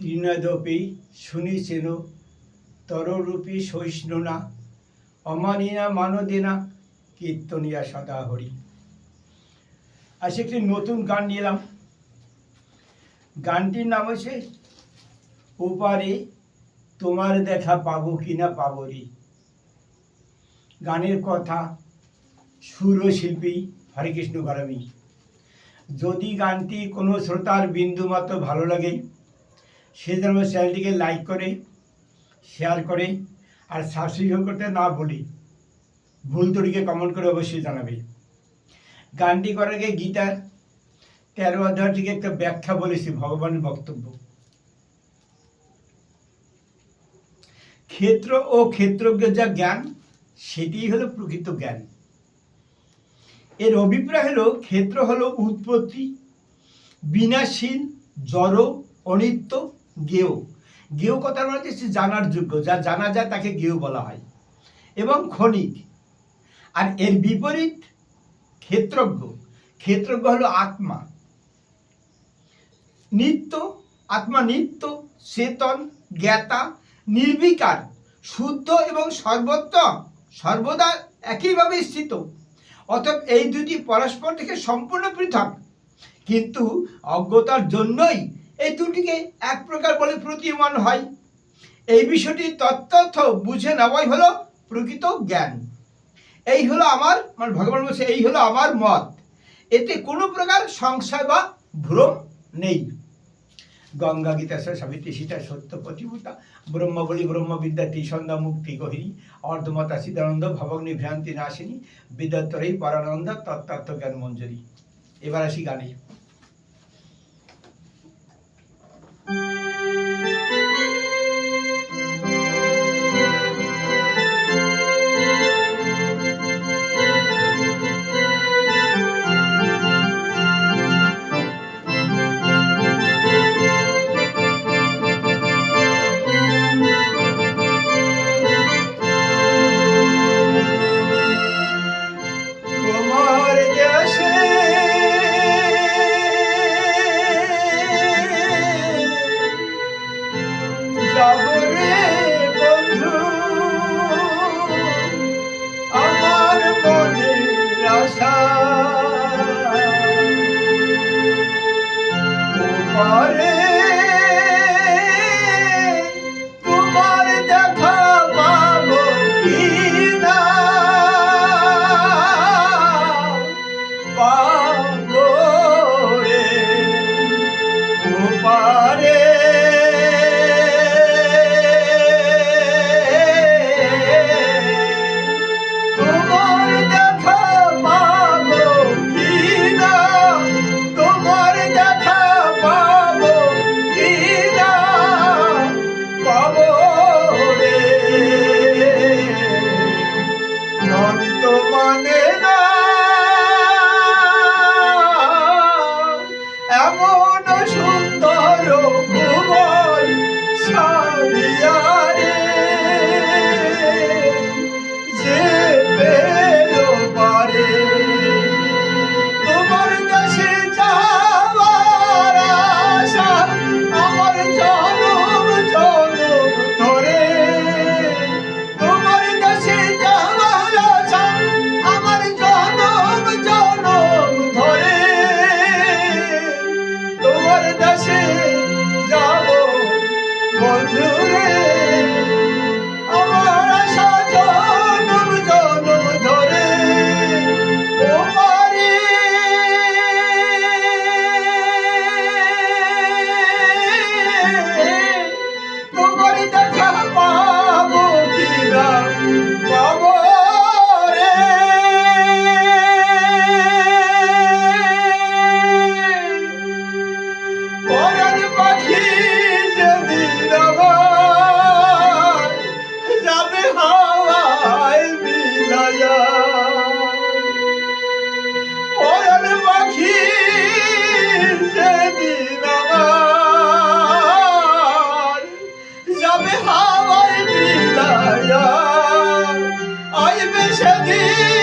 তৃণদপি শুনিছেন, তররূপী সহিষ্ণু না অমানিনা মানদিনা, কীর্তনিয়া সদা হরি আজ একটি নতুন গান নিলাম গানটির নাম হচ্ছে ওপারে তোমার দেখা পাবো কিনা পাবো রে গানের কথা সুর ও শিল্পী হরেকৃষ্ণ গরমী যদি গানটি কোনো শ্রোতার বিন্দু মাত্র ভালো লাগে সে যেন চ্যানেলটিকে লাইক করে শেয়ার করে, আর সাবস্ক্রাইব করতে না বলি ভুল তরিকে কমেন্ট করে অবশ্যই জানাবে। গানটি করার আগে গীতার তেরো অধ্যায় থেকে একটা ব্যাখ্যা বলেছি, ভগবানের বক্তব্য। ক্ষেত্র ও ক্ষেত্রজ্ঞ যা জ্ঞান, সেটিই হলো প্রকৃত জ্ঞান। এর অভিপ্রায় হলো, ক্ষেত্র হলো উৎপত্তি, বিনাশীল, জড়, অনিত্য গেয় গেয় কথার মানে হচ্ছে জানার যোগ্য। যা জানা যায় তাকে গেয় বলা হয়। এবং ক্ষণিক। আর এর বিপরীত ক্ষেত্রজ্ঞ। ক্ষেত্রজ্ঞ হলো আত্মা। নিত্য আত্মা নিত্য, চেতন, জ্ঞাতা, নির্বিকার, শুদ্ধ এবং সর্বত্র, সর্বদা একইভাবে স্থিত। অতএব এই দুটি পরস্পর থেকে সম্পূর্ণ পৃথক। কিন্তু অজ্ঞতার জন্যই এই দুটিকে এক প্রকার বলে প্রতীয়মান হয়। এই বিষয়টি তত্ত্বার্থ বুঝে নেওয়াই হলো প্রকৃত জ্ঞান। এই হলো আমার মানে ভগবান বলছে, এই হলো আমার মত। এতে কোনো প্রকার সংশয় বা ভ্রম নেই। গঙ্গা গীতা সাবিত্রী সীতা সত্য প্রতিভূতা। ব্রহ্মবলী ব্রহ্মবিদ্যা ত্রিসন্ধ্যা মুক্তি গহিনী অর্ধমতা সিদ্ধানন্দ ভবগ্নি ভ্রান্তি নাশিনী। বিদ্যাত্তরেই পরানন্দ তত্ত্বার্থ জ্ঞান মঞ্জুরি এবার আসি গানে। তোমারে Deus.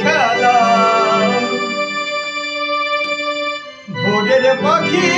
খেলা। ভোরের পাখি